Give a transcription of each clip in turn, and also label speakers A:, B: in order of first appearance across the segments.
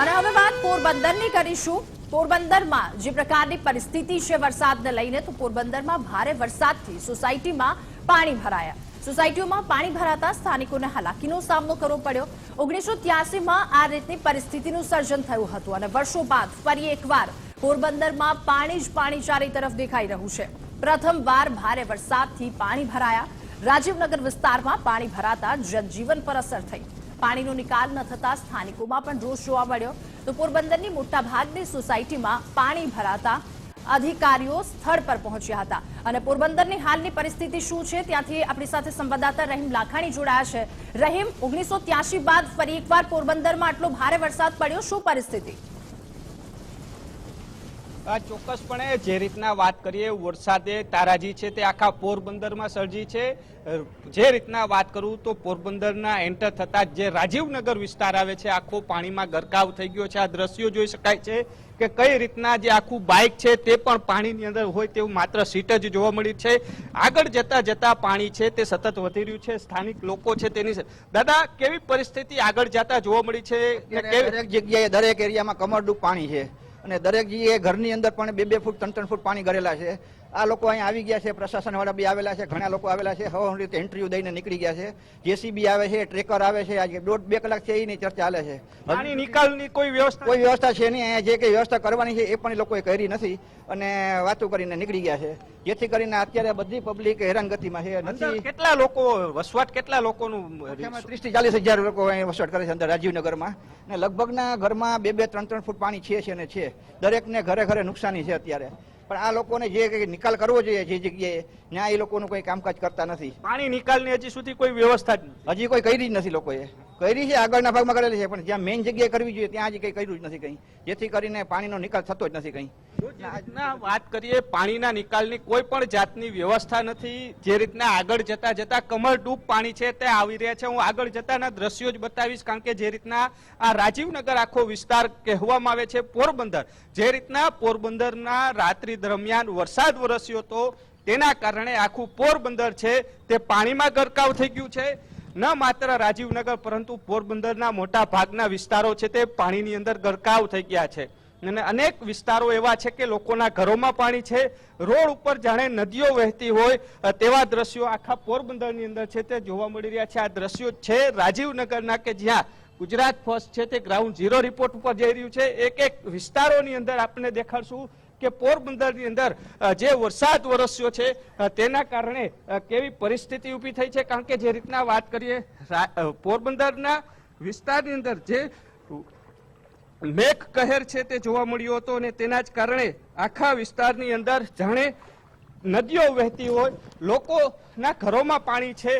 A: અને હવે વાત પોરબંદરની કરીશું. પોરબંદરમાં જે પ્રકારની પરિસ્થિતિ છે વરસાદને લઈને, તો પોરબંદરમાં ભારે વરસાદથી સોસાયટીમાં પાણી ભરાયા. સોસાયટીઓમાં પાણી ભરાતા સ્થાનિકોને હાલાકીનો સામનો કરવો પડ્યો. ઓગણીસો ત્યાસીમાં આ રીતની પરિસ્થિતિનું સર્જન થયું હતું અને વર્ષો બાદ ફરી એકવાર પોરબંદરમાં પાણી જ પાણી ચારે તરફ દેખાઈ રહ્યું છે. પ્રથમવાર ભારે વરસાદથી પાણી ભરાયા. રાજીવનગર વિસ્તારમાં પાણી ભરાતા જનજીવન પર અસર થઈ. પાણીનો નિકાલ ન થતા સ્થાનિકોમાં પણ રોષ જોવા મળ્યો. તો પોરબંદરની મોટાભાગની સોસાયટીમાં પાણી ભરાતા અધિકારીઓ સ્થળ પર પહોંચ્યા હતા. અને પોરબંદરની હાલની પરિસ્થિતિ શું છે? ત્યાંથી આપણી સાથે સંવાદદાતા રહીમ લાખાણી જોડાયા છે. રહીમ, ઓગણીસો બાદ ફરી એકવાર પોરબંદરમાં આટલો ભારે વરસાદ પડ્યો. શું પરિસ્થિતિ?
B: ચોક્કસપણે જે રીતના વાત કરીએ, વરસાદે તારાજી છે તે આખા પોરબંદરમાં સર્જી છે. જે રીતના વાત કરું તો પોરબંદરના એન્ટર થતા જ રાજીવનગર વિસ્તાર આવે છે, આખો પાણીમાં ગરકાવ થઈ ગયો છે. આ દ્રશ્યો જોઈ શકાય છે કે કઈ રીતના જે આખું બાઇક છે તે પણ પાણીની અંદર હોય તેવું માત્ર સીટ જ જોવા મળી છે. આગળ જતા જતા પાણી છે તે સતત વધી રહ્યું છે. સ્થાનિક લોકો છે તેની દાદા, કેવી પરિસ્થિતિ આગળ જતા જોવા મળી છે?
C: દરેક જગ્યાએ, દરેક એરિયામાં કમરડું પાણી છે. અને દરેક જગ્યાએ ઘરની અંદર પણ બે બે ફૂટ, ત્રણ ત્રણ ફૂટ પાણી ગરેલા છે. આ લોકો અહીંયા આવી ગયા છે પ્રશાસન વાળા બી આવેલા છે ઘણા લોકો આવેલા છે હવે રીતે ઇન્ટરવ્યુ દઈને નીકળી ગયા છે. જેસીબી આવે છે ટ્રેકર આવે છે આજે દોઢ બે કલાક છે એની ચર્ચા ચાલે છે.
B: પાણી નિકાલની કોઈ વ્યવસ્થા
C: કોઈ વ્યવસ્થા છે નહીં અહીંયા જે કઈ વ્યવસ્થા કરવાની છે એ પણ લોકોએ કરી નથી અને વાતો કરીને નીકળી ગયા છે. જેથી કરીને અત્યારે બધી પબ્લિક હેરાનગતિમાં છે નથી.
B: કેટલા લોકો વસવાટ કેટલા લોકોનું
C: ત્રીસથી ચાલીસ હજાર લોકો અહીં વસવાટ કરે છે અંદર રાજીવનગરમાં. ને લગભગના ઘરમાં બે બે ત્રણ ત્રણ ફૂટ પાણી છે છે ને છે. દરેકને ઘરે ઘરે નુકસાની છે અત્યારે. પણ આ લોકોને જે નિકાલ કરવો જોઈએ જે જગ્યાએ ત્યાં એ લોકોનું કોઈ કામકાજ કરતા નથી.
B: પાણી નિકાલની હજી સુધી કોઈ વ્યવસ્થા જ નથી.
C: હજી કોઈ કરી જ નથી લોકોએ. કરી છે, આગળના ભાગમાં કરેલી છે, પણ જ્યાં મેઇન જગ્યાએ કરવી જોઈએ, ત્યાં હજી કંઈ કર્યું જ નથી કંઈ. જેથી કરીને પાણીનો નિકાલ થતો જ નથી કંઈ.
B: વાત કરીએ, પાણીના નિકાલની કોઈ પણ જાતની વ્યવસ્થા નથી, જે રીતના આગળ જતા જતા કમરડૂબ પાણી છે તે આવી રહ્યા છે. હું આગળ જતાના દ્રશ્યો જ બતાવીશ, કારણ કે જે રીતના આ રાજીવનગર આખો વિસ્તાર કહેવામાં આવે છે, પોરબંદર. જે રીતના પોરબંદરના રાત્રિ દરમિયાન વરસાદ વરસ્યો હતો તેના કારણે આખું પોરબંદર છે, તે પાણીમાં ગરકાવ થઈ ગયું છે. ન માત્ર રાજીવનગર, પરંતુ પોરબંદરના મોટા ભાગના વિસ્તારો છે તે પાણીની અંદર ગરકાવ થઈ ગયા છે. અને અનેક વિસ્તારો એવા છે કે લોકોના ઘરોમાં પાણી છે, રોડ ઉપર જાણે નદીઓ વહેતી હોય તેવા દ્રશ્યો આખા પોરબંદરની અંદર છે તે જોવા મળી રહ્યા છે. આ દ્રશ્યો છે રાજીવનગરના કે જ્યાં ગુજરાત ફર્સ્ટ છે તે ગ્રાઉન્ડ ઝીરો રિપોર્ટ ઉપર જઈ રહ્યું છે. એક એક વિસ્તારોની અંદર આપણે દેખાડશું. કે પોરબંદરની અંદર જે વરસાદ વરસ્યો છે તેના કારણે કેવી પરિસ્થિતિ ઊભી થઈ છે? કારણ કે જે રીતના વાત કરીએ પોરબંદરના વિસ્તારની અંદર જે મેઘ કહેર છે તે જોવા મળ્યો હતો અને તેના જ કારણે આખા વિસ્તારની અંદર જાણે નદીઓ વહેતી હોય, લોકોના ઘરોમાં પાણી છે,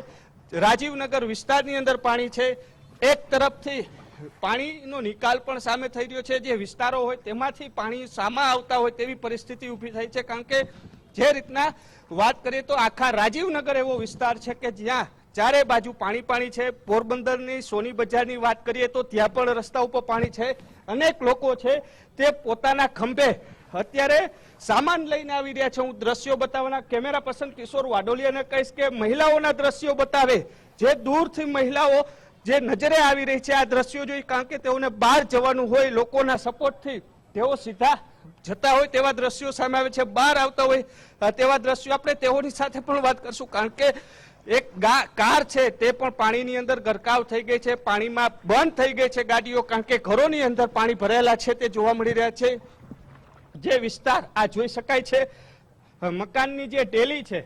B: રાજીવનગર વિસ્તારની અંદર પાણી છે. એક તરફથી પાણીનો નિકાલ પણ સામે થઈ રહ્યો છે. જે વિસ્તારો હોય તેમાંથી પાણી સામા આવતા હોય તેવી પરિસ્થિતિ ઊભી થઈ છે. કારણ કે જે રીતના વાત કરીએ તો આખા રાજીવનગર એવો વિસ્તાર છે કે જ્યાં ચારે બાજુ પાણી પાણી છે. પોરબંદરની, સોની બજારની વાત કરીએ તો ત્યાં પણ રસ્તા ઉપર પાણી છે. અનેક લોકો છે તે પોતાના ખંભે અત્યારે સામાન લઈને આવી રહ્યા છે. હું દ્રશ્યો બતાવવાના કેમેરા પર્સન કિશોર વાડોલિયાને કહીશ કે મહિલાઓના દ્રશ્યો બતાવે. જે દૂરથી મહિલાઓ જે નજરે આવી રહી છે આ દ્રશ્યો જોઈ, કારણ કે તેઓને બહાર જવાનું હોય, લોકોના સપોર્ટથી તેઓ સીધા જતા હોય તેવા દ્રશ્યો સામે આવે છે, બહાર આવતા હોય તેવા દ્રશ્યો આપણે તેઓની સાથે પણ વાત કરશું, કારણ કે એક કાર છે, તે પણ પાણીની અંદર ગરકાવ થઈ ગઈ છે, પાણીમાં બંધ થઈ ગઈ છે ગાડીઓ, કારણ કે ઘરોની અંદર પાણી ભરેલા છે, તે જોવા મળી રહ્યા છે. જે વિસ્તાર આ જોઈ શકાય છે મકાનની જે ડેલી છે,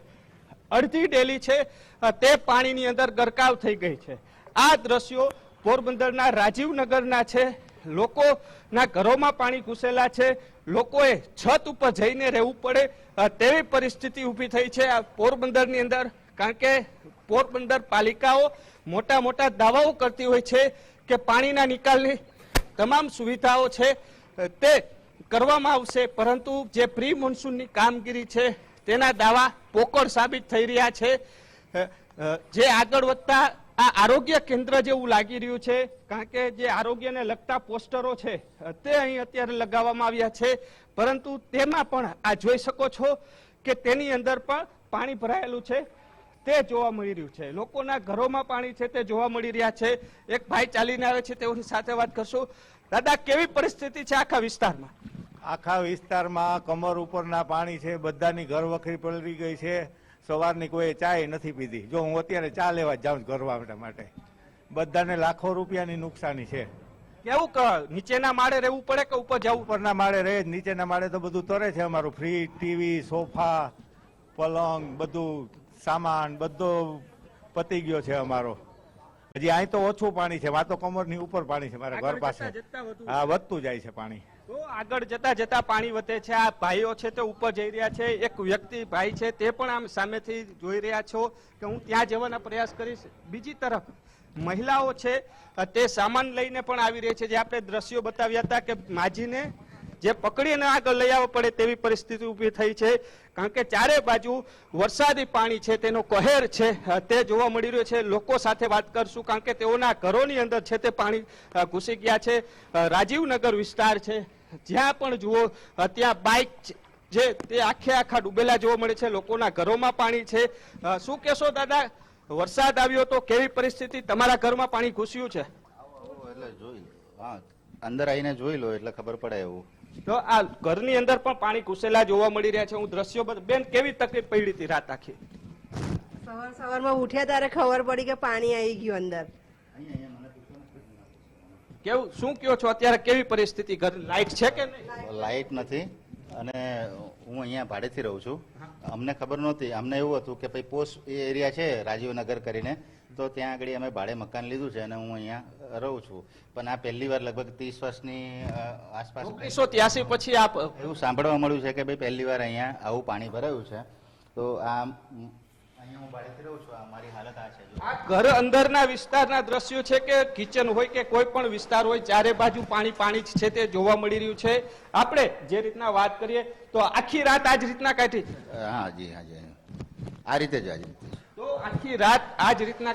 B: અડધી ડેલી છે તે પાણીની અંદર ગરકાવ થઈ ગઈ છે. આ દ્રશ્યો પોરબંદરના રાજીવનગરના છે. લોકોના ઘરોમાં પાણી ઘૂસેલા છે. લોકોએ છત ઉપર જઈને રહેવું પડે. તેવી પરિસ્થિતિ ઊભી થઈ છે આ પોરબંદરની અંદર. કારણ કે પોરબંદર પાલિકાઓ મોટા મોટા દાવાઓ કરતી હોય છે કે પાણીના નિકાલની તમામ સુવિધાઓ છે. તે કરવામાં આવશે. પરંતુ જે પ્રી મોન્સૂનની કામગીરી છે, તેના દાવા પોકળ સાબિત થઈ રહ્યા છે. જે આગળ વધતા આ આરોગ્ય કેન્દ્ર જેવું લાગી રહ્યું છે, કારણ કે જે આરોગ્યને લગતા પોસ્ટરો છે, તે અહીં અત્યારે લગાવવામાં આવ્યા છે. પરંતુ તેમાં પણ આ જોઈ શકો છો કે તેની અંદર પણ પાણી ભરાયેલું છે. તે જોવા મળી રહ્યું છે. લોકોના ઘરોમાં પાણી છે તે જોવા મળી રહ્યા છે. એક ભાઈ ચાલીને આવે છે, તેઓની સાથે વાત કરશું. દાદા, કેવી પરિસ્થિતિ છે આખા વિસ્તારમાં?
D: આખા વિસ્તારમાં કમર ઉપરના પાણી છે, બધાની ઘર વખરી પલળી ગઈ છે. સવારની કોઈ ચાય નથી પીધી. જો હું અત્યારે ચા લેવા જાઉં વાવટા માટે બધાને લાખો રૂપિયાની નુકસાની છે.
B: કેવું નીચેના માળે રહેવું પડે કે ઉપર જવું?
D: ઉપરના માળે રહે નીચેના માળે તો બધું તરે છે અમારું. ફ્રીજ ટીવી સોફા પલંગ બધું સામાન બધો પતી ગયો છે અમારો. હજી અહીં તો ઓછું પાણી છે. વાતો કમરની ઉપર પાણી છે મારા ઘર પાસે. હા વધતું જાય છે પાણી.
B: આગળ જતા જતા પાણી વધે છે. આ ભાઈઓ છે તે ઉપર જઈ રહ્યા છે. એક વ્યક્તિ ભાઈ છે તે પણ આમ સામેથી જોઈ રહ્યા છો કે હું ત્યાં જવાના પ્રયાસ કરીશ. બીજી તરફ મહિલાઓ છે, તે સામાન લઈને પણ આવી રહી છે. જે આપણે દ્રશ્યો બતાવ્યા હતા કે માજીને જે પકડીને આગળ લઈ આવવા પડે તેવી પરિસ્થિતિ ઊભી થઈ છે. કારણ કે ચારે બાજુ વરસાદી પાણી છે, તેનો કહેર છે તે જોવા મળી રહ્યો છે. લોકો સાથે વાત કરશું કારણ કે તેઓના ઘરોની અંદર છે તે પાણી ઘૂસી ગયા છે. રાજીવનગર વિસ્તાર છે. જ્યાં પણ જુઓ ત્યાં બાઇક જે તે આખે આખા ડૂબેલા જોવા મળે છે. લોકોના ઘરોમાં પાણી છે. શું કહેશો દાદા? વરસાદ આવ્યો તો કેવી પરિસ્થિતિ? તમારા ઘરમાં પાણી ઘૂસ્યું છે?
E: એટલે હા. અંદર આવીને જોઈ લો એટલે ખબર પડે એવું.
B: તો આ ઘરની અંદર પણ પાણી ઘૂસેલા જોવા મળી રહ્યા છે. હું દ્રશ્યો બધ- બેન કેવી તકલીફ પડી હતી રાત આખી?
F: સવાર સવારમાં ઉઠ્યા ત્યારે ખબર પડી કે પાણી આવી ગયું અંદર.
B: કેવું શું કયો છો અત્યારે? કેવી પરિસ્થિતિ? ઘર લાઈટ છે કે નહીં?
E: લાઇટ નથી. અને હું અહીંયા ભાડેથી રહું છું. અમને ખબર નહોતી. અમને એવું હતું કે ભાઈ પોસ્ટ એ એરિયા છે રાજીવનગર કરીને. તો ત્યાં આગળ અમે ભાડે મકાન લીધું છે અને હું અહીંયા રહું છું. પણ આ પહેલી વાર લગભગ ત્રીસ વર્ષની આસપાસ
B: ઓગણીસો ત્યાસી પછી આપ
E: એવું સાંભળવા મળ્યું છે કે ભાઈ પહેલી વાર અહીંયા આવું પાણી ભરાયું છે. તો આ અહીંયા હું ભાડેથી રહું છું. આ મારી હાલત આ છે.
B: આ ઘર અંદરના વિસ્તારના દ્રશ્યો છે કે કિચન હોય કે કોઈ પણ વિસ્તાર હોય ચારે બાજુ પાણી પાણી જ છે તે જોવા મળી રહ્યું છે. આપણે જે રીતના વાત કરીએ તો આખી રાત આ જ રીતના કાઢી.
E: હા જી હા જી આ રીતે જ આ રીતે
B: તો આખી રાત આ જ રીતના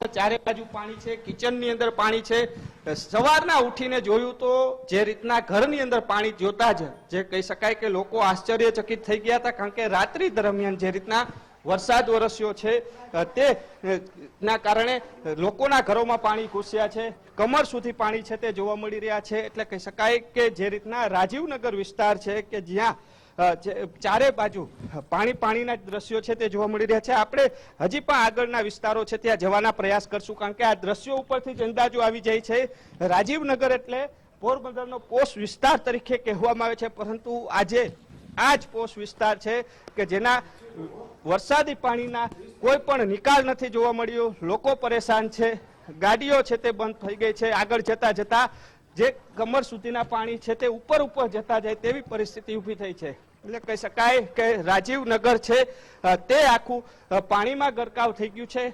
B: ચારે બાજુ પાણી છે, કિચનની અંદર પાણી છે. સવારના ઉઠીને જોયું તો જે રીતના ઘરની અંદર પાણી જોતા જ, જે કહી શકાય કે લોકો આશ્ચર્યચકિત થઈ ગયા હતા, કારણ કે રાત્રિ દરમિયાન જે રીતના વરસાદ વરસ્યો છે તે ના કારણે લોકોના ઘરોમાં પાણી ઘૂસ્યા છે, કમર સુધી પાણી છે તે જોવા મળી રહ્યા છે. એટલે કહી શકાય કે જે રીતના રાજીવનગર વિસ્તાર છે કે જ્યાં ચારે બાજુ પાણી પાણીના દ્રશ્યો છે તે જોવા મળી રહ્યા છે. આપણે હજી પણ આગળના વિસ્તારો છે ત્યાં જવાના પ્રયાસ કરશું, કારણ કે આ દ્રશ્યો ઉપરથી જ અંદાજો આવી જાય છે. રાજીવનગર એટલે પોરબંદરનો પોષ વિસ્તાર તરીકે કહેવામાં આવે છે, પરંતુ આજે આ જ પોષ વિસ્તાર છે કે જેના વરસાદી પાણીના કોઈ પણ નિકાલ નથી જોવા મળ્યો. લોકો પરેશાન છે. ગાડીઓ છે તે બંધ થઈ ગઈ છે. આગળ જતા જતા જે કમર સુધીના પાણી છે તે ઉપર ઉપર જતા જાય તેવી પરિસ્થિતિ ઊભી થઈ છે. એટલે કહી શકાય કે રાજીવનગર છે તે આખું પાણીમાં ગરકાવ થઈ ગયું છે.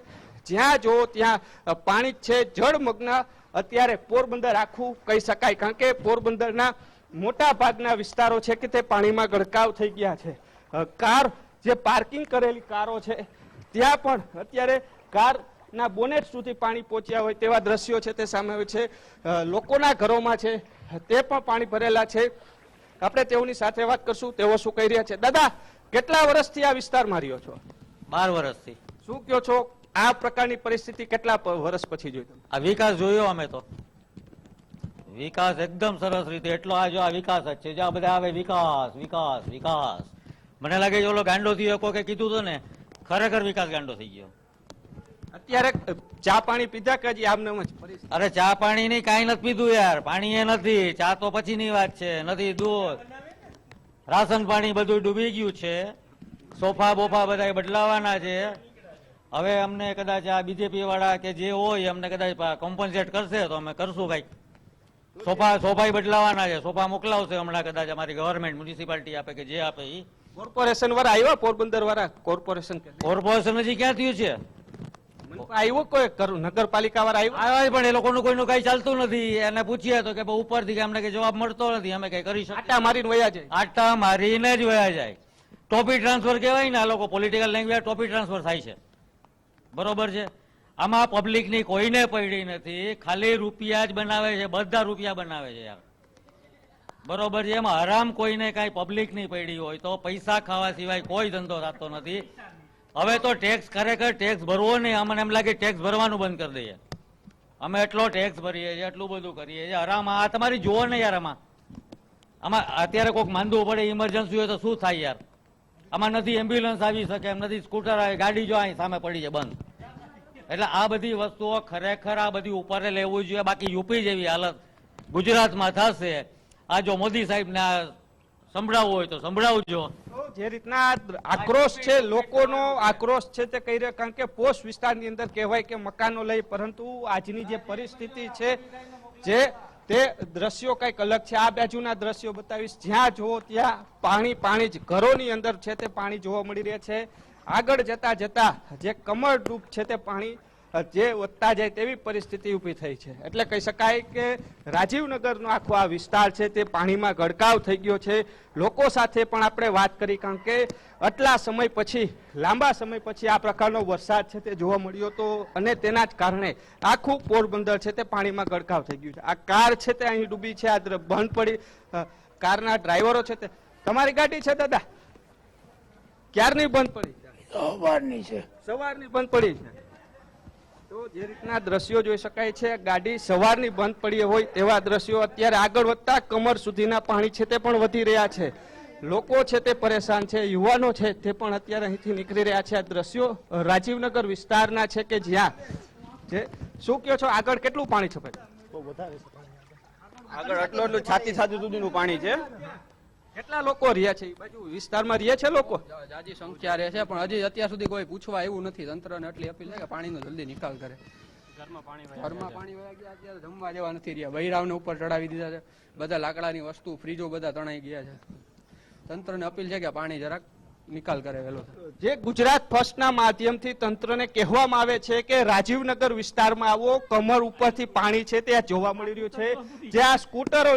B: જ્યાં જો ત્યાં પાણી છે જળમગ્ન અત્યારે પોરબંદર આખું કહી શકાય. કારણ કે પોરબંદરના મોટા ભાગના વિસ્તારો છે કે તે પાણીમાં ગરકાવ થઈ ગયા છે. કાર જે પાર્કિંગ કરેલી કારો છે, ત્યાં પણ અત્યારે કારના બોનેટ સુધી પાણી પહોંચ્યા હોય તેવા દ્રશ્યો છે તે સામે છે. લોકોના ઘરોમાં છે તે પણ પાણી ભરેલા છે. આપણે તેઓની સાથે વાત કરશું તેઓ શું કહી રહ્યા છે? દાદા કેટલા વર્ષથી આ વિસ્તારમાં રહ્યો છો?
G: બાર વર્ષથી.
B: શું કયો છો? આ પ્રકારની પરિસ્થિતિ કેટલા વર્ષ પછી જોઈ
G: આ વિકાસ જોયો અમે તો. વિકાસ એકદમ સરસ રીતે એટલો આ જો આ વિકાસ જ છે. જ્યાં બધા આવે વિકાસ વિકાસ વિકાસ. મને લાગે છે ઓલો ગાંડો થયો કોકે કીધું હતું ને ખરેખર વિકાસ ગાંડો થઈ ગયો.
B: અત્યારે ચા પાણી પીધા કે હજી
G: અરે ચા પાણી ની કઈ નથી પીધું યાર. પાણી એ નથી. ચા તો પછીની વાત છે. નથી દૂધ. રાશન પાણી બધું ડૂબી ગયું છે. સોફા બોફા બધા બદલાવાના છે. હવે અમને કદાચ આ બીજેપી વાળા કે જે હોય અમને કદાચ કોમ્પન્સેટ કરશે તો અમે કરશું ભાઈ. સોફા સોફા બદલાવાના છે. સોફા મોકલાવશે હમણાં કદાચ અમારી ગવર્મેન્ટ મ્યુનિસિપાલિટી આપે કે જે આપે એ
B: કોર્પોરેશન વાળા આવ્યા પોરબંદર વાળા? કોર્પોરેશન
G: કોર્પોરેશન હજી ક્યાં થયું છે?
B: આવ્યો? કોઈ? નગરપાલિકા વાળા
G: આવ્યા? પણ એ લોકોનું કોઈનું કઈ ચાલતું નથી. એને પૂછીએ તો કે ઉપરથી કે અમને કઈ જવાબ મળતો નથી. અમે કઈ કરી શકીએ
B: આટા મારીને વયા જાય.
G: આટા મારીને જ વયા જાય. ટોપી ટ્રાન્સફર કહેવાય ને આ લોકો પોલિટિકલ લેંગ્વેજ ટોપી ટ્રાન્સફર થાય છે. બરોબર છે? આમાં પબ્લિકની કોઈને પડી નથી. ખાલી રૂપિયા જ બનાવે છે. બધા રૂપિયા બનાવે છે યાર. બરોબર છે? એમાં હરામ કોઈને કાંઈ પબ્લિકની પડી હોય તો પૈસા ખાવા સિવાય કોઈ ધંધો થતો નથી. હવે તો ટેક્સ ખરેખર ટેક્સ ભરવો નહીં. અમને એમ લાગે ટેક્સ ભરવાનું બંધ કરી દઈએ. અમે એટલો ટેક્સ ભરીએ છીએ, એટલું બધું કરીએ છીએ. આરામ, આ તમારી જોવો ને યાર આમાં. આમાં અત્યારે કોઈક માંદવું પડે ઇમરજન્સી હોય તો શું થાય યાર? આમાં નથી એમ્બ્યુલન્સ આવી શકે, એમ નથી સ્કૂટર આવે, ગાડી જો અહીં સામે પડી છે, બંધ. એટલે આ બધી વસ્તુઓ ખરેખર આ બધી ઉપર લેવું જોઈએ. બાકી યુપી જેવી હાલત ગુજરાતમાં થશે. આ જો મોદી સાહેબને સંભળાવવું હોય તો સંભળાવજો.
B: જે રીતના આક્રોશ છે, લોકોનો આક્રોશ છે તે કહી રહ્યા, કારણ કે પોસ્ટ વિસ્તારની અંદર કહેવાય કે મકાનો લઈ, પરંતુ આજની જે પરિસ્થિતિ છે, જે તે દ્રશ્યો કંઈક અલગ છે. આ બાજુના દ્રશ્યો બતાવીશ. જ્યાં જુઓ, ત્યાં પાણી પાણી જ ઘરોની અંદર છે તે પાણી જોવા મળી રહ્યા છે. આગળ જતા જતા જે કમર ડૂબ છે તે પાણી જે વધતા જાય તેવી પરિસ્થિતિ ઊભી થઈ છે. એટલે કહી શકાય કે રાજીવનગરનો આખો આ વિસ્તાર છે તે પાણીમાં ગડકાવ થઈ ગયો છે. લોકો સાથે પણ આપણે વાત કરી કારણ કે આટલા સમય પછી લાંબા સમય પછી આ પ્રકારનો વરસાદ છે તે જોવા મળ્યો હતો અને તેના જ કારણે આખું પોરબંદર છે તે પાણીમાં ગડકાવ થઈ ગયું છે. આ કાર છે તે અહીં ડૂબી છે આ બંધ પડી કારના ડ્રાઈવરો છે તે. તમારી ગાડી છે દાદા? ક્યારની બંધ પડી?
H: સવારની છે.
B: સવારની બંધ પડી છે. તો જે રીતના દ્રશ્યો જોઈ શકાય છે, ગાડી સવારની બંધ પડી હોય તેવા દ્રશ્યો અત્યારે આગળ વધતા કમર સુધીના પાણી છે તે પણ વધી રહ્યા છે. લોકો છે તે પરેશાન છે, યુવાનો છે તે પણ અત્યારે અહીંથી નીકળી રહ્યા છે. આ દ્રશ્યો રાજીવનગર વિસ્તારના છે કે જ્યાં? જે, શું કહો છો? આગળ કેટલું પાણી છે
I: આગળ આટલું આટલું છાતી છાતી સુધીનું પાણી છે.
B: કેટલા લોકો રહ્યા છે? એ બાજુ વિસ્તારમાં રહ્યા છે લોકો?
I: જાજી સંખ્યા રહે છે પણ હજી અત્યાર સુધી કોઈ પૂછવા એવું નથી. તંત્રને એટલી અપીલ છે કે પાણીનો જલ્દી નિકાલ કરે. ઘરમાં પાણી વયા ગયા અત્યારે જમવા જેવા નથી રહ્યા. બૈરાવને ઉપર ચડાવી દીધા છે. બધા લાકડાની વસ્તુ ફ્રીજો બધા તણાઈ ગયા છે. તંત્રને અપીલ છે કે પાણી જરાક નિકાલ કરે
B: જે ગુજરાત ફર્સ્ટના માધ્યમથી તંત્રને કહેવામાં આવે છે કે રાજીવનગર વિસ્તારમાં આવો કમર ઉપરથી પાણી છે તે જોવા મળી રહ્યું છે. જે આ સ્કૂટરો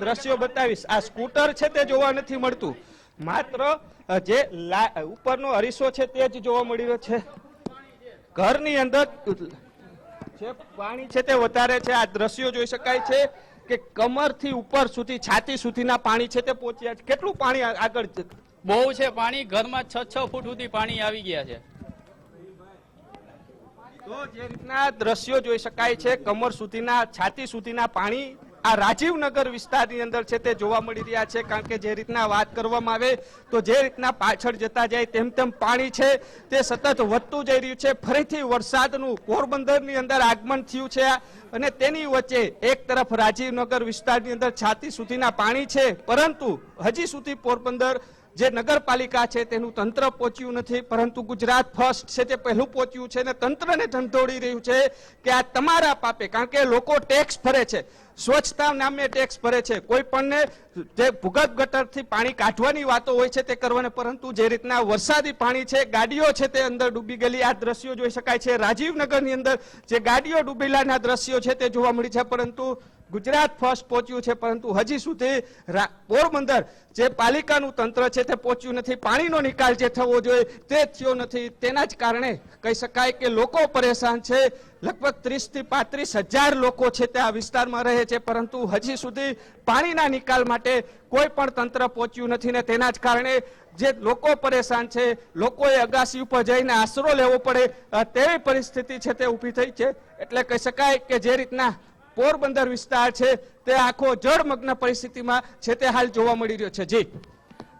B: દ્રશ્યો બતાવીશ, આ સ્કૂટર છે તે જોવા નથી મળતું. માત્ર જે ઉપરનો અરીસો છે તે જ જોવા મળી રહ્યો છે. ઘરની અંદર જે પાણી છે તે વધારે છે. આ દ્રશ્યો જોઈ શકાય છે કે કમરથી ઉપર સુધી, છાતી સુધીના પાણી છે તે પહોંચ્યા છે. કેટલું પાણી આગળ?
J: બહુ છે પાણી, ઘરમાં છ છ ફૂટ સુધી પાણી આવી ગયા છે.
B: તો જે રીતના દ્રશ્યો જોઈ શકાય છે, કમર સુધીના, છાતી સુધીના પાણી આ રાજીવનગર વિસ્તારની અંદર છે તે જોવા મળી રહ્યા છે. કારણ કે જે રીતના વાત કરવામાં આવે, તો જે રીતના પાછળ જતા જાય તેમ તેમ પાણી છે. તે સતત વધતું જઈ રહ્યું છે. ફરીથી વરસાદનું પોરબંદરની અંદર આગમન થયું છે અને તેની વચ્ચે એક તરફ રાજીવનગર વિસ્તારની અંદર છાતી સુધીના પાણી છે, પરંતુ હજી સુધી પોરબંદર જે નગરપાલિકા છે તેનું તંત્ર પહોંચ્યું નથી, પરંતુ ગુજરાત ફર્સ્ટ છે તે પહેલું પહોંચ્યું છે અને તંત્રને ધંધોળી રહ્યું છે કે આ તમારા પાપે, કારણ કે લોકો ટેક્સ ભરે છે. સ્વચ્છતા નામે ટેક્સ ભરે છે. કોઈ પણને જે ભૂગર્ભ ગટરથી પાણી કાઢવાની વાતો હોય છે તે કરવાને, પરંતુ જે રીતના વરસાદી પાણી છે, ગાડીઓ છે તે અંદર ડૂબી ગયેલી. આ દ્રશ્યો જોઈ શકાય છે. રાજીવનગરની અંદર જે ગાડીઓ ડૂબેલાના દ્રશ્યો છે તે જોવા મળી છે, પરંતુ ગુજરાત ફર્સ્ટ પહોંચ્યું છે, પરંતુ હજી સુધી પોરબંદર જે પાલિકાનું તંત્ર છે તે પહોંચ્યું નથી. પાણીનો નિકાલ જે થવો જોઈએ તે થયો નથી. તેના જ કારણે કહી શકાય કે લોકો પરેશાન છે. લગભગ ત્રીસથી પાંત્રીસ હજાર લોકો છે તે આ વિસ્તારમાં રહે છે, પરંતુ હજી સુધી પાણીના નિકાલ માટે કોઈ પણ તંત્ર પહોંચ્યું નથી ને તેના જ કારણે જે લોકો પરેશાન છે, લોકોએ અગાસી ઉપર જઈને આશરો લેવો પડે તેવી પરિસ્થિતિ છે તે ઊભી થઈ છે. એટલે કહી શકાય કે જે રીતના પોરબંદર વિસ્તાર છે, તે આખો જળમગ્ન પરિસ્થિતિમાં છે તે હાલ જોવા મળી રહ્યો છે. જી.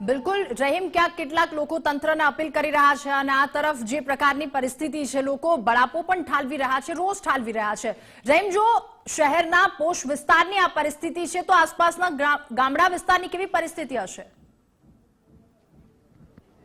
A: બિલકુલ, રહીમ, ક્યાંક કેટલાક લોકો તંત્રને અપીલ કરી રહ્યા છે અને આ તરફ જે પ્રકારની પરિસ્થિતિ છે, લોકો બળાપો પણ ઠાલવી રહ્યા છે, રોષ ઠાલવી રહ્યા છે. રહીમ, જો શહેરના પોષ વિસ્તારની આ પરિસ્થિતિ છે, તો આસપાસના ગામડા વિસ્તારની કેવી પરિસ્થિતિ હશે?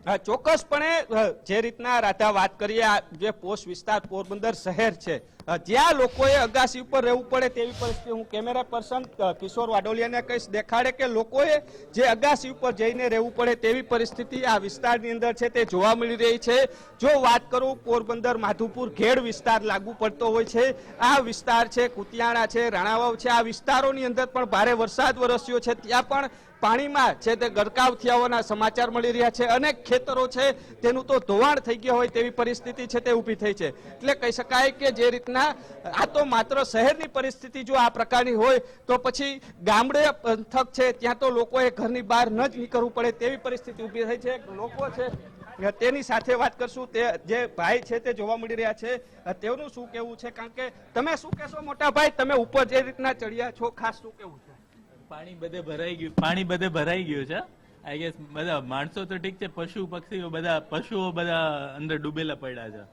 B: ચોક્કસપણે જે રીતના રાધા વાત કરીએ જે પોસ્ટ વિસ્તાર પોરબંદર શહેર છે જ્યાં લોકોએ અગાસી ઉપર રહેવું પડે તેવી પરિસ્થિતિ. હું કેમેરા પર્સન કિશોર વાડોલિયાને કહીશ, દેખાડે કે લોકોએ જે અગાસી ઉપર જઈને રહેવું પડે તેવી પરિસ્થિતિ આ વિસ્તારની અંદર છે, તે જોવા મળી રહી છે. જો વાત કરું, પોરબંદર માધુપુર ઘેડ વિસ્તાર લાગુ પડતો હોય છે. આ વિસ્તાર છે, કુતિયાણા છે, રાણાવાવ છે. આ વિસ્તારોની અંદર પણ ભારે વરસાદ વરસ્યો છે. ત્યાં પણ પાણીમાં છે તે ગરકાવ થયા સમાચાર મળી રહ્યા છે, અનેક ખેતરો છે, તેનું તો ધોવાણ થઈ ગયા હોય તેવી પરિસ્થિતિ છે તે ઊભી થઈ છે. એટલે કહી શકાય કે જે રીતના, આ તો માત્ર શહેરની પરિસ્થિતિ જો આ પ્રકારની હોય, તો પછી ગામડે પંથક છે, ત્યાં તો લોકોએ ઘરની બહાર ન જ નીકળવું પડે તેવી પરિસ્થિતિ ઊભી થઈ છે. લોકો છે તેની સાથે વાત કરશું. તે જે ભાઈ છે તે જોવા મળી રહ્યા છે. તેનું શું કેવું છે? કારણ કે તમે શું કહેશો મોટા ભાઈ? તમે ઉપર જે રીતના ચડ્યા છો, ખાસ શું કેવું છે?
H: પાણી બધે ભરાઈ ગયું પાણી બધે ભરાઈ ગયું છે. આઈ ગેસ બધા માણસો તો ઠીક છે પશુ પક્ષીઓ બધા પશુઓ બધા અંદર ડૂબેલા પડ્યા છે.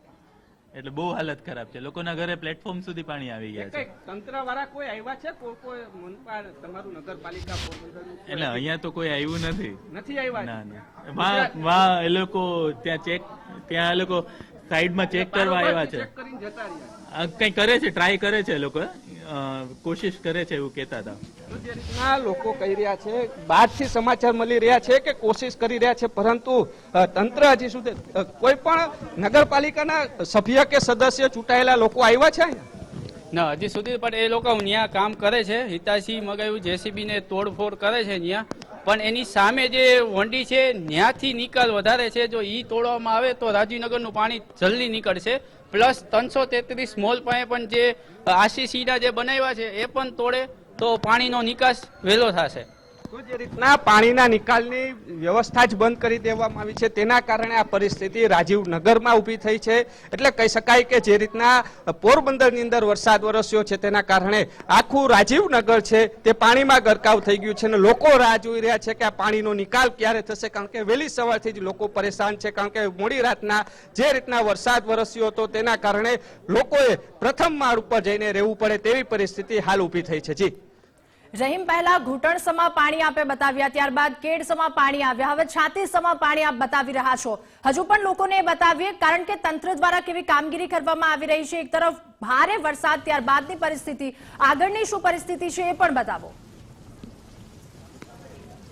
H: એટલે બહુ હાલત ખરાબ છે. લોકોના ઘરે પ્લેટફોર્મ સુધી પાણી આવી ગયા છે.
B: તંત્ર વાળા કોઈ આવ્યા છે? કોઈ કોઈ તમારું નગરપાલિકા
H: એટલે અહીંયા તો કોઈ આવ્યું નથી.
B: નથી આવ્યા?
H: ના ના. વા વા એ લોકો ત્યાં ચેક ત્યાં એ લોકો સાઈડમાં ચેક કરવા આવ્યા છે. કંઈ કરે છે? ટ્રાય કરે છે લોકો? કોશિશ કરે છે એવું કહેતા હતા.
B: તો લોકો કહી રહ્યા છે બહારથી સમાચાર મળી રહ્યા છે કે કોશિશ કરી રહ્યા છે પરંતુ તંત્ર હજી સુધી કોઈ પણ નગરપાલિકાના સભ્ય કે સદસ્ય ચૂંટાયેલા લોકો આવ્યા છે?
J: ના હજી સુધી પણ એ લોકો ત્યાં કામ કરે છે. હિતાશી મગાયું જેસીબી ને તોડફોડ કરે છે ત્યાં પણ એની સામે જે વંડી છે ત્યાંથી નિકાલ વધારે છે. જો ઈ તોડવામાં આવે તો રાજીવનગરનું પાણી જલ્દી નીકળશે. પ્લસ ત્રણસો તેત્રીસ મોલ પાસે પણ જે આસીસીના જે બનાવ્યા છે, એ પણ તોડે તો પાણીનો નિકાસ વહેલો થશે.
B: રીતના પાણીના નિકાલની વ્યવસ્થા જ બંધ કરી દેવામાં આવી છે, તેના કારણે આ પરિસ્થિતિ રાજીવ નગરમાં ઊભી થઈ છે. એટલે કહી શકાય કે જે રીતના પોરબંદરની અંદર વરસાદ વરસ્યો છે, તેના કારણે આખું રાજીવ નગર છે, તે પાણીમાં ગરકાવ થઈ ગયું છે અને લોકો રાહ જોઈ રહ્યા છે કે આ પાણીનો નિકાલ ક્યારે થશે, કારણ કે વહેલી સવારથી જ લોકો પરેશાન છે, કારણ કે મોડી રાતના જે રીતના વરસાદ વરસ્યો હતો, તેના કારણે લોકોએ પ્રથમ માળ ઉપર જઈને રહેવું પડે તેવી પરિસ્થિતિ હાલ ઊભી થઈ છે. જી.
A: રહીમ પહેલા ઘૂંટણ સમા પાણી આપે બતાવ્યા, ત્યારબાદ કેડ સમા પાણી આવ્યા. હવે છાતી સમા પાણી આપ બતાવી રહ્યા છો. હજુ પણ લોકોને એ બતાવીએ, કારણ કે તંત્ર દ્વારા કેવી કામગીરી કરવામાં આવી રહી છે. એક તરફ ભારે વરસાદ, ત્યારબાદની પરિસ્થિતિ. આગળની શું પરિસ્થિતિ છે એ પણ બતાવો.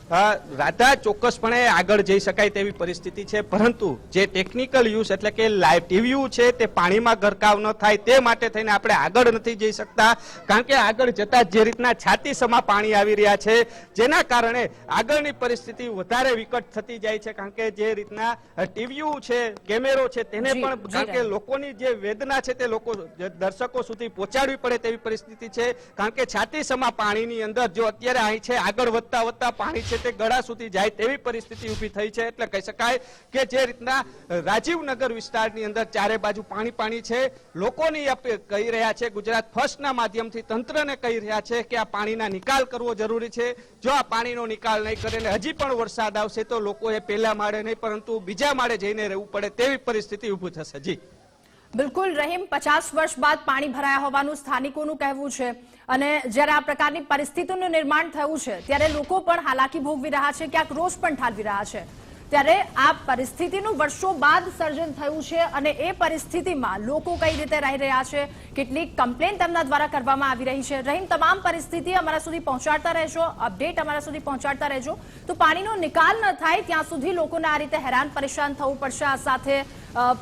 B: રાધા ચોક્કસપણે આગળ જઈ શકાય તેવી પરિસ્થિતિ છે પરંતુ જે ટેકનિકલ યુઝ એટલે કે લાઈવ ટીવીયુ છે તે પાણીમાં ગરકાવ ન થાય તે માટે થઈને આપણે આગળ નથી જઈ શકતા કારણ કે આગળ જતા જે રીતના છાતી સમા પાણી આવી રહ્યા છે જેના કારણે આગળની પરિસ્થિતિ વધારે વિકટ થતી જાય છે કારણ કે જે રીતના ટીવીયુ છે કેમેરો છે તેને પણ કારણ કે લોકોની જે વેદના છે તે લોકો દર્શકો સુધી પહોંચાડવી પડે તેવી પરિસ્થિતિ છે કારણ કે છાતી સમા પાણીની અંદર જો અત્યારે અહીં છે આગળ વધતા વધતા પાણી છે તે ગળા સુધી જાય તેવી પરિસ્થિતિ ઊભી થઈ છે. એટલે કહી શકાય કે જે રીતના રાજીવનગર વિસ્તારની અંદર ચારે બાજુ પાણી પાણી છે. લોકોની કહી રહ્યા છે, ગુજરાત ફર્સ્ટના માધ્યમથી તંત્રને કહી રહ્યા છે કે આ પાણીના નિકાલ કરવો જરૂરી છે. જો આ પાણીનો નિકાલ નહીં કરે ને હજી પણ વરસાદ આવશે તો લોકોએ પહેલા માળે નહીં, પરંતુ બીજા માળે જઈને રહેવું પડે તેવી પરિસ્થિતિ ઊભી થશે. જી.
A: બિલકુલ રહીમ, પચાસ વર્ષ બાદ પાણી ભરાયા હોવાનું સ્થાનિકોનું કહેવું છે. અને જ્યારે આ પ્રકારની પરિસ્થિતિનું નિર્માણ થયું છે, ત્યારે લોકો પણ હાલાકી ભોગવી રહ્યા છે, ક્યાંક રોષ પણ ઠાલવી રહ્યા છે. ત્યારે આ પરિસ્થિતિનું વર્ષો બાદ સર્જન થયું છે અને એ પરિસ્થિતિમાં લોકો કઈ રીતે રહી રહ્યા છે, કેટલીક કમ્પ્લેન તેમના દ્વારા કરવામાં આવી રહી છે. રહીમ, તમામ પરિસ્થિતિ અમારા સુધી પહોંચાડતા રહેજો. અપડેટ અમારા સુધી પહોંચાડતા રહેજો. તો પાણીનો નિકાલ ન થાય ત્યાં સુધી લોકોને આ રીતે હેરાન પરેશાન થવું પડશે. આ સાથે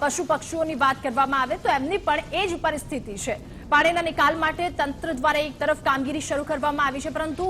A: પશુ પક્ષીઓની વાત કરવામાં આવે તો એમની પણ એ જ પરિસ્થિતિ છે. પાણીના નિકાલ માટે તંત્ર દ્વારા એક તરફ કામગીરી શરૂ કરવામાં આવી છે, પરંતુ